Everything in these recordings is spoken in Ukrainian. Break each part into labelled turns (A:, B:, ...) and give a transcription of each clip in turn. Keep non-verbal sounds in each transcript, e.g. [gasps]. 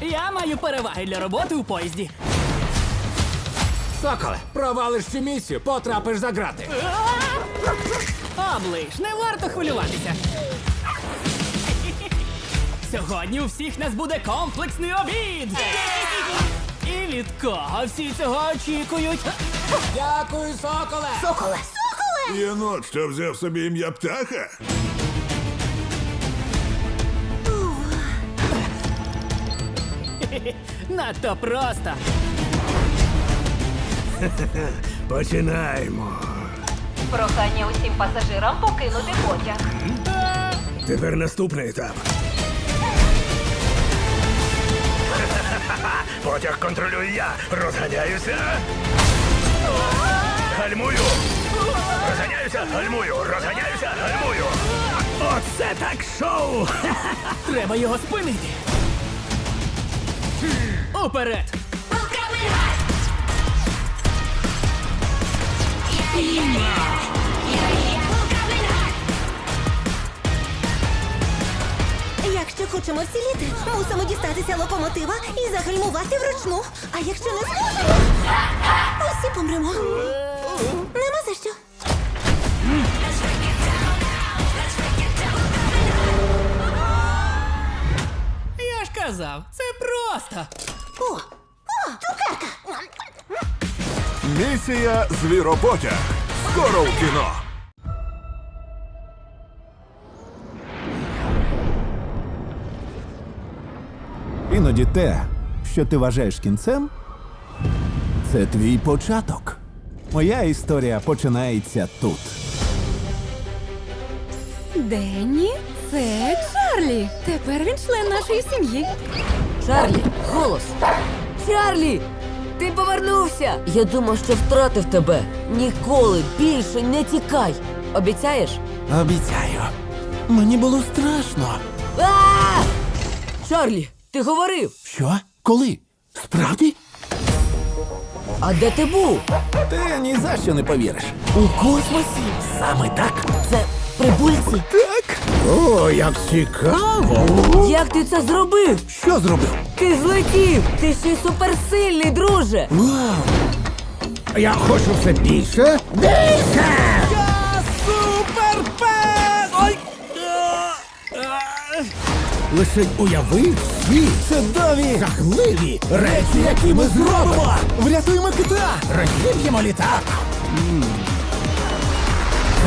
A: Я маю переваги для роботи у поїзді.
B: Соколе, провалиш цю місію, потрапиш за грати.
A: Оближ, не варто хвилюватися. Сьогодні у всіх нас буде комплексний обід. І від кого всі цього очікують?
B: Дякую, соколе!
C: Соколе!
D: Єнот, що взяв собі ім'я птаха? [laughs]
A: Надто просто. [laughs]
D: Починаємо.
C: Прохання усім пасажирам покинути потяг.
D: Тепер наступний етап. [laughs] Потяг контролюю я. Розганяюся. Гальмую. Розганяюся, гальмую, розганяюся, гальмую. Оце так шоу!
A: Треба його спинити. Уперед!
E: Якщо хочемо вціліти, мусимо дістатися локомотива і загальмувати вручну. А якщо не зможемо, усі помремо. Нема за що.
A: Я ж казав, це просто.
E: О, о, цукерка!
D: Місія Звіропотяг. Скоро в кіно.
F: Іноді те, що ти вважаєш кінцем, це твій початок. Моя історія починається тут.
G: Денні, це Чарлі. Тепер він член нашої сім'ї.
H: Чарлі, голос. Чарлі! Ти повернувся! Я думав, що втратив тебе. Ніколи більше не тікай. Обіцяєш?
F: Обіцяю. Мені було страшно.
H: А! Чарлі, ти говорив.
F: Що? Коли? Справді?
H: А де ти був?
F: Ти ні за що не повіриш.
H: У космосі?
F: Саме так.
H: Це прибульці.
F: Так. О, як цікаво.
H: Як ти це зробив?
F: Що зробив?
H: Ти злетів! Ти ще й суперсильний, друже!
F: Вау!
B: Я хочу все більше. Більше!
F: Суперпес! Ой!
B: Лише уяви всі
F: Чудові!
B: жахливі речі, які ми зробимо.
F: Врятуємо кита!
B: Розіб'ємо літак.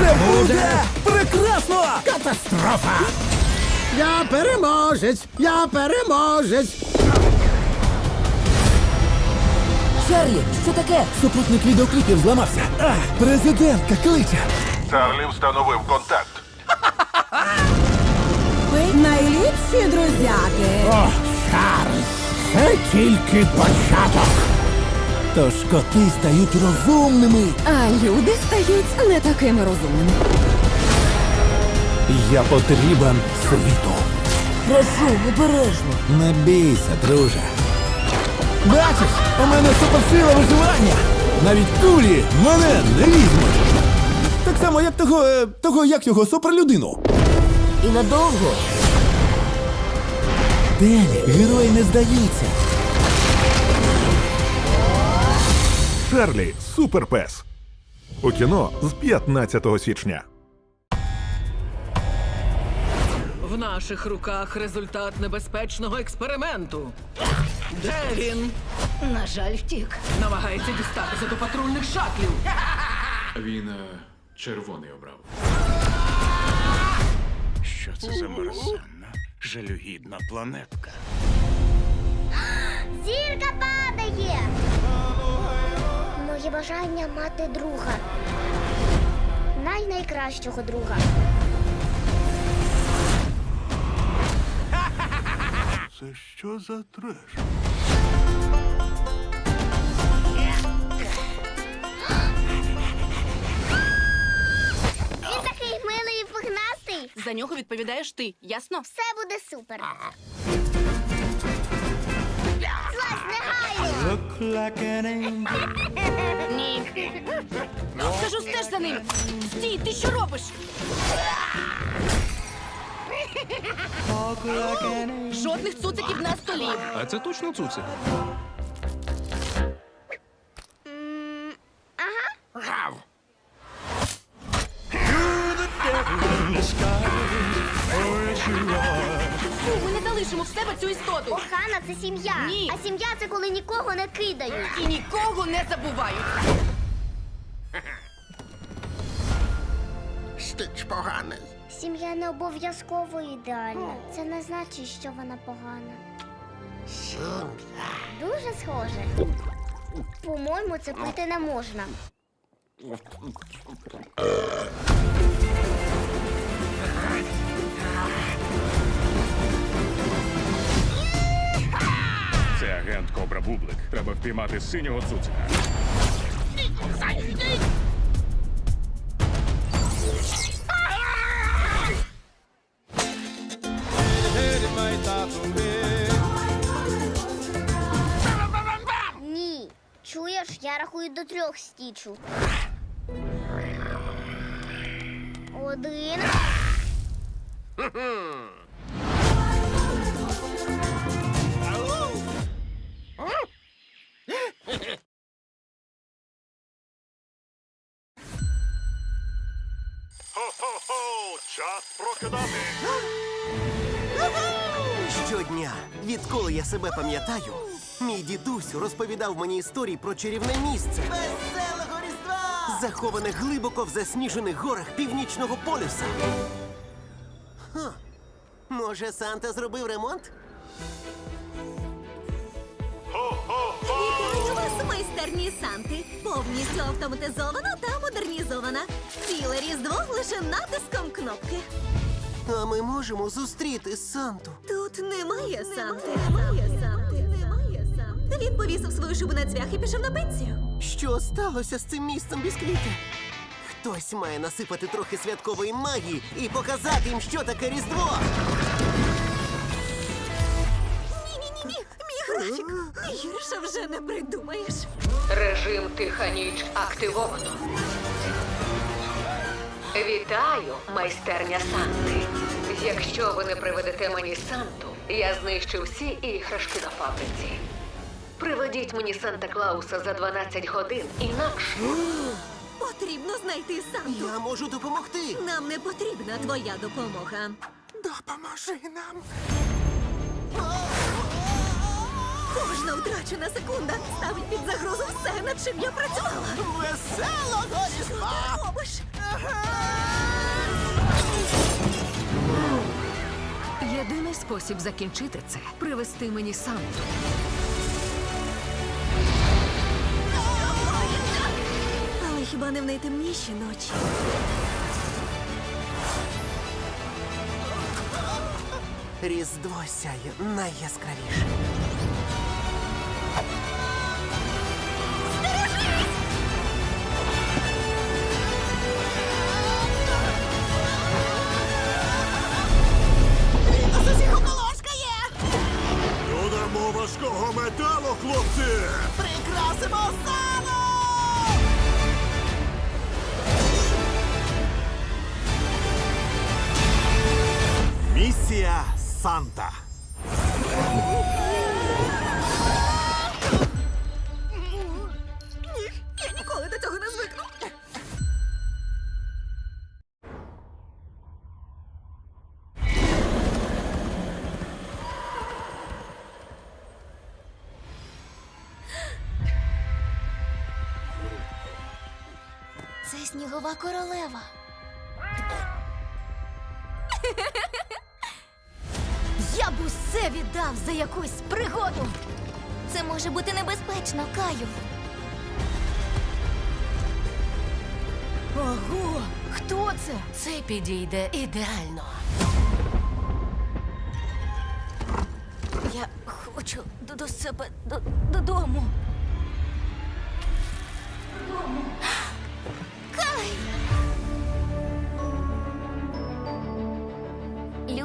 F: Це буде прекрасно!
B: Катастрофа! Я переможець! Я переможець!
H: Чарлі, що таке?
F: Супутник відеокліпів зламався. А, президентка кличе.
D: Чарлі встановив контакт.
E: Ви найліпші друзяки.
B: О, Чарльз! Це тільки початок.
F: Тож коти стають розумними.
G: А люди стають не такими розумними.
F: Я потрібен світу.
H: Прошу, обережно.
F: Не бійся, друже. Бачиш, у мене суперсила виживання. Навіть кулі мене не візьмуть. Так само, як того, е, того як його суперлюдину.
H: І надовго.
F: Дені, герой не здається.
D: Чарлі Суперпес. У кіно з 15 січня.
A: В наших руках результат небезпечного експерименту. Де він?
E: На жаль, втік.
A: Намагається дістатися до патрульних шатлів.
I: Він е, червоний обрав.
J: Що це за мерзенна, жалюгідна планетка?
K: Зірка падає. Моє бажання мати друга. Най-найкращого друга.
D: Це що за треш?
K: Він такий милий і пухнастий.
G: За нього відповідаєш ти, ясно?
K: Все буде супер. Негайно.
G: Ні. Кажу, стеж за ним. Стій, ти що робиш?
H: Жодних цуциків на столі.
I: А це точно цуцик?
K: Це сім'я.
H: Ні.
K: А сім'я це коли нікого не кидають.
H: І нікого не забувають.
B: Стич поганий.
K: Сім'я не обов'язково ідеальна. Це не значить, що вона погана. Дуже схоже. По-моєму, це пити не можна.
J: Агент Кобра Бублик. Треба впіймати синього цуцика.
K: Ні. Чуєш, я рахую до трьох стічу. Один.
J: Хо-хо-хо! Час прокидати!
B: Щодня, відколи я себе пам'ятаю, мій дідусь розповідав мені історії про чарівне місце. Веселого Різдва! Заховане глибоко в засніжених горах північного полюса. Ха. Може, Санта зробив ремонт?
E: Вітаю вас, майстерні Санти. Повністю автоматизована та модернізована. Ціле різдво лише натиском кнопки.
B: А ми можемо зустріти Санту.
E: Тут немає Санти. Немає Санти. Немає Санти. Він повісив свою шубу на цвях і пішов на пенсію.
B: Що сталося з цим місцем бісквіти? Хтось має насипати трохи святкової магії і показати їм, що таке Різдво.
E: Гірше вже не придумаєш.
C: Режим тиха ніч активовано. Вітаю, майстерня Санти. Якщо ви не приведете мені Санту, я знищу всі іграшки на фабриці. Приведіть мені Санта Клауса за 12 годин, інакше. [gasps]
E: Потрібно знайти Санту.
B: Я можу допомогти.
E: Нам не потрібна твоя допомога.
B: Допоможи нам.
E: Кожна втрачена секунда ставить під загрозу все, над чим я працювала.
B: Веселого
E: Що ти робиш?
C: Єдиний спосіб закінчити це привести мені Санту.
E: Але хіба не в найтемніші ночі?
B: Різдво сяє найяскравіше.
K: Це снігова королева. [laughs] Я б усе віддав за якусь пригоду. Це може бути небезпечно, Каю. Ого, хто це?
C: Це підійде ідеально.
K: Я хочу до, до себе до, додому.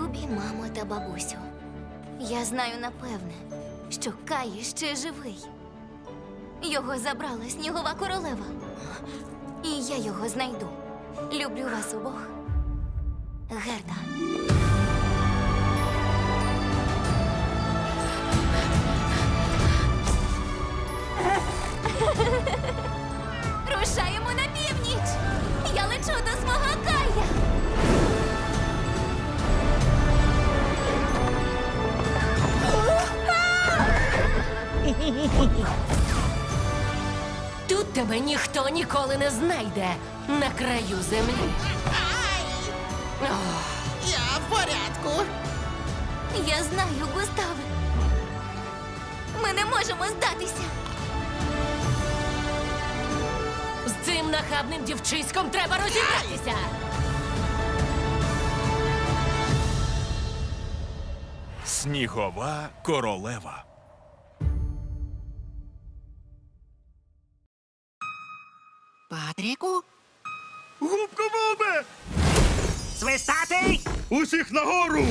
K: Любі мамо та бабусю. Я знаю напевне, що Каї ще живий. Його забрала снігова королева. І я його знайду. Люблю вас обох. Герда.
C: Тут тебе ніхто ніколи не знайде на краю землі. Ай!
L: Я в порядку. Я знаю, Густаве. Ми не можемо здатися.
C: З цим нахабним дівчиськом треба розібратися.
J: Снігова королева.
M: Патріку?
J: Губка Бобе!
M: Свистатий!
J: Усіх нагору!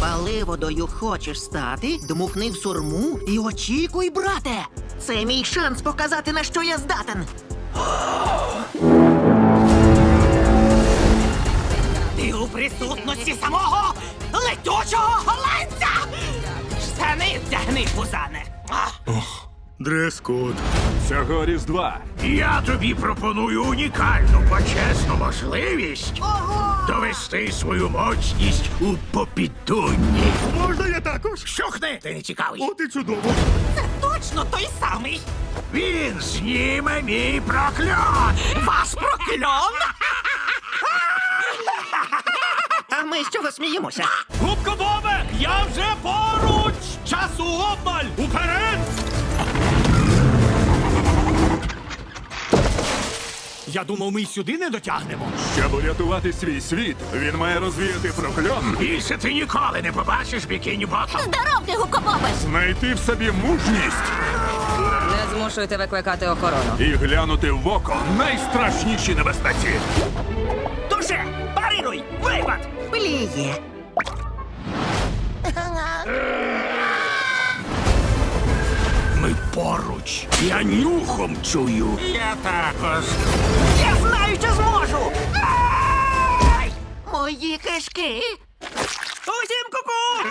M: Паливодою хочеш стати? Дмухни в сурму і очікуй, брате! Це мій шанс показати, на що я здатен. Ти у присутності самого летючого голландця! Штани вдягни, пузане!
J: Дрес-код.
D: Цього різдва
J: Я тобі пропоную унікальну почесну можливість довести свою моцність у попідунні. Можна я також? Щухни! Ти не цікавий. От і чудово.
M: Точно той самий!
J: Він зніме мій прокльон!
M: Ваш прокльон! А ми з чого сміємося?
J: Губка Бобе! Я вже поруч! Часу обмаль! Уперед!
N: Я думав, ми й сюди не дотягнемо.
D: Щоб урятувати свій світ, він має розвіяти прокльон,
J: Більше ти ніколи не побачиш бікіні ботом.
L: Здоров ти, гукобобе!
D: знайти в собі мужність
C: Не змушуйте викликати охорону.
D: і глянути в око найстрашніші небезпеці.
M: Дуже! Парируй! Випад! Пліє!
J: Поруч. Я нюхом чую. Я також.
M: Я знаю, що зможу! Ай! Мої кишки! Усім куку!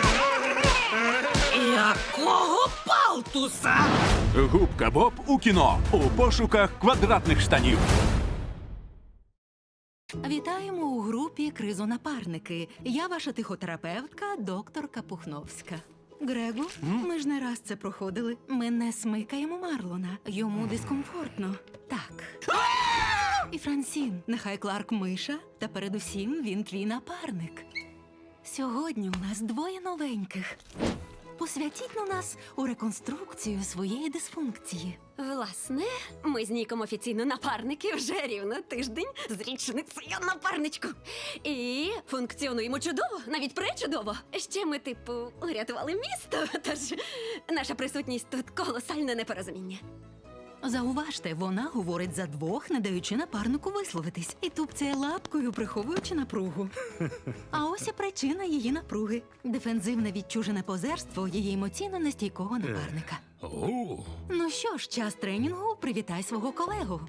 M: Якого палтуса?
D: Губка Боб у кіно у пошуках квадратних штанів.
G: Вітаємо у групі Кризонапарники. Я ваша тихотерапевтка, докторка Пухновська. Грегу, ми ж не раз це проходили. Ми не смикаємо Марлона. Йому дискомфортно. Так. І Франсін, нехай Кларк миша, та передусім він твій напарник. Сьогодні у нас двоє новеньких. Посвятіть на нас у реконструкцію своєї дисфункції.
O: Власне, ми з Ніком офіційно напарники вже рівно тиждень з річницею напарничку. І функціонуємо чудово, навіть пречудово. Ще ми, типу, урятували місто, [laughs] тож наша присутність тут колосальне непорозуміння.
G: Зауважте, вона говорить за двох, не даючи напарнику висловитись, і тупцяє лапкою, приховуючи напругу. А ось і причина її напруги: дефензивне відчужене позерство її емоційно нестійкого напарника. Ну що ж, час тренінгу, привітай свого колегу.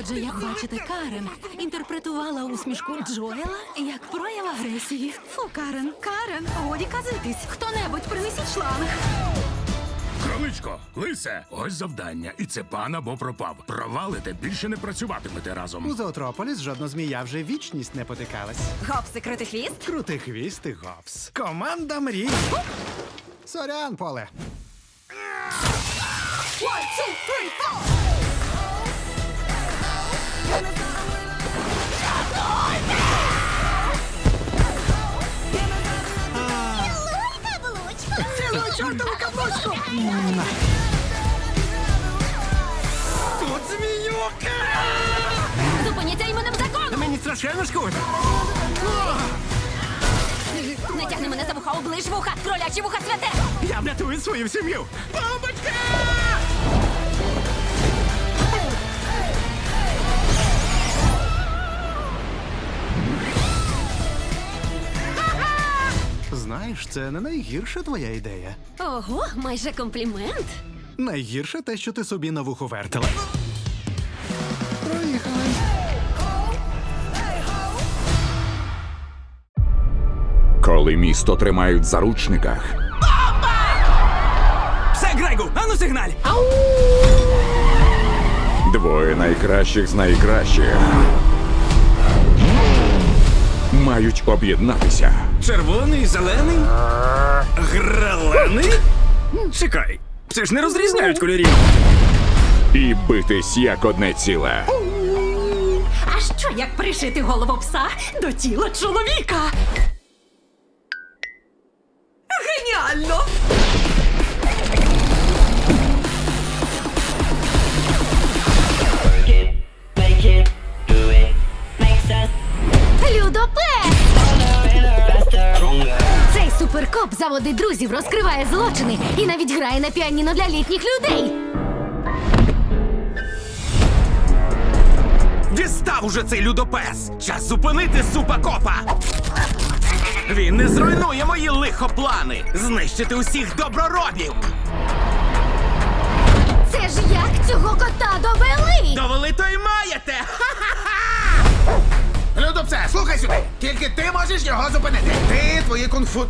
G: Отже, як бачите, Карен інтерпретувала усмішку Джоела як прояв агресії. Фу, Карен, Карен, годі казитись. Хто-небудь принесіть шланг.
J: Кроличко, лисе, ось завдання. І це пан або пропав. Провалите, більше не працюватимете разом.
N: У Зоотрополіс жодна змія вже вічність не потикалась.
O: Гопси, крутий хвіст.
N: Крутий хвіст і гопс. Команда мрій. Сорян, поле.
M: Цілу чортову каблучку! Тут зміюка!
O: Зупиніться іменем закону!
N: Мені страшенно шкода.
O: Не тягни мене за вуха, оближ вуха, кролячі вуха святе!
N: Я врятую свою сім'ю. Бомбочка! Знаєш, це не найгірша твоя ідея.
O: Ого, майже комплімент.
N: Найгірше те, що ти собі на вухо вертила. Проїхали.
I: Коли місто тримають в заручниках,
P: Все, Грегу, ану сигналь!
I: двоє найкращих з найкращих мають об'єднатися.
J: Червоний, зелений? Гралений? Чекай, це ж не розрізняють кольорів.
I: І битись як одне ціле.
Q: А що як пришити голову пса до тіла чоловіка?
R: Суперкоп заводить друзів, розкриває злочини і навіть грає на піаніно для літніх людей.
J: Дістав уже цей людопес! Час зупинити супакопа! Він не зруйнує мої лихоплани! Знищити усіх доброробів!
R: Це ж як цього кота довели?
J: Довели то й маєте!
S: Людопсе, слухай сюди. Тільки ти можеш його зупинити. Ти, твої кунг-фу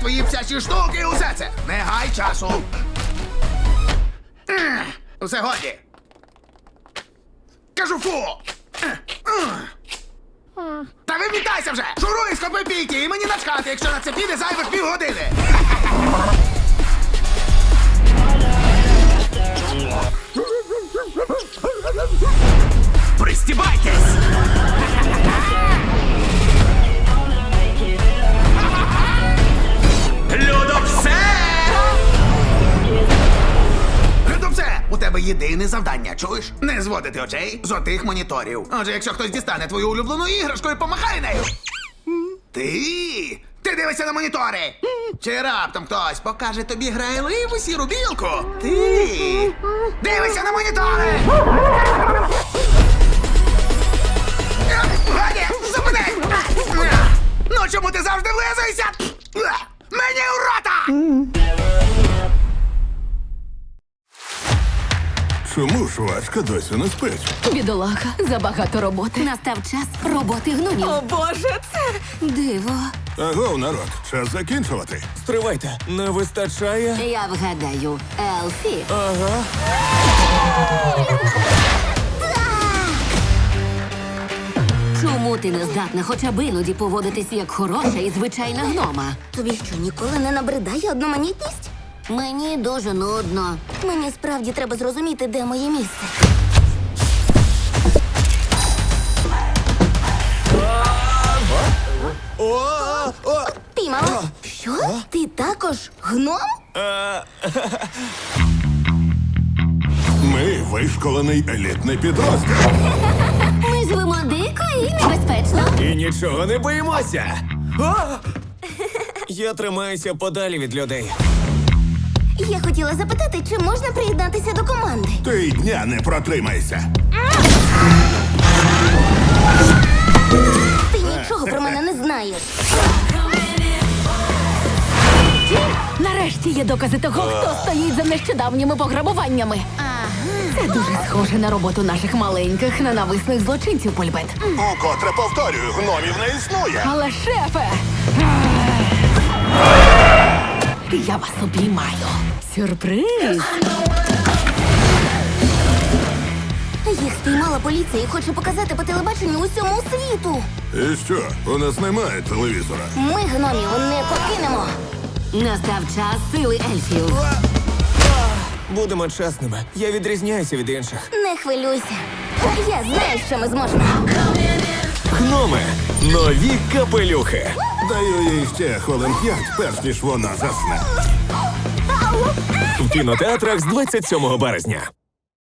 S: твої псячі штуки, усе це. Не гай часу. Усе годі. Кажу фу. Та вимітайся вже! Шуруй, схопи пійки, і мені начхати, якщо на це піде зайвих півгодини.
J: Пристібайтесь!
S: Тебе єдине завдання, чуєш? Не зводити очей з отих моніторів. Отже, якщо хтось дістане твою улюблену іграшку і помахає нею. Ти! Ти дивишся на монітори! Чи раптом хтось покаже тобі грайливу сіру білку? Ти! Дивишся на монітори! Годі, зупини! Ну чому ти завжди влизуєшся? Мені у рота!
T: Чому ж важка досі не спить?
U: Бідолаха, забагато роботи.
R: Настав час роботи гномів.
U: О боже, це
R: Диво.
T: Агов, народ, час закінчувати.
A: Стривайте, не вистачає.
R: Я вгадаю, Елфі.
A: Ага.
R: Чому ти не здатна хоча б іноді поводитись як хороша і звичайна гнома? Тобі що, ніколи не набридає одноманітність? Мені дуже нудно. Мені справді треба зрозуміти, де моє місце.
A: О, о,
R: Піймала? Що? Ти також гном?
T: Ми вишколений елітний підрозділ.
R: Ми живемо дико і небезпечно.
A: І нічого не боїмося. [laughs] Я тримаюся подалі від людей.
R: Я хотіла запитати, чи можна приєднатися до команди.
T: Ти й дня не протримайся.
R: Ти нічого про мене не знаєш.
U: нарешті є докази того, хто стоїть за нещодавніми пограбуваннями. Це дуже схоже на роботу наших маленьких ненависних злочинців, Польбет.
T: Укотре повторюю, гномів не існує.
U: Але шефе! Я вас обіймаю. Сюрприз!
R: Їх спіймала поліція і хоче показати по телебаченню усьому світу.
T: І що, у нас немає телевізора?
R: Ми гномів не покинемо. Настав час сили ельфів.
A: Будемо чесними. Я відрізняюся від інших.
R: Не хвилюйся. Я знаю, що ми зможемо.
A: Гноми. Нові капелюхи.
T: Даю їй ще хвилин п'ять, перш ніж вона засне.
A: В кінотеатрах з 27 березня.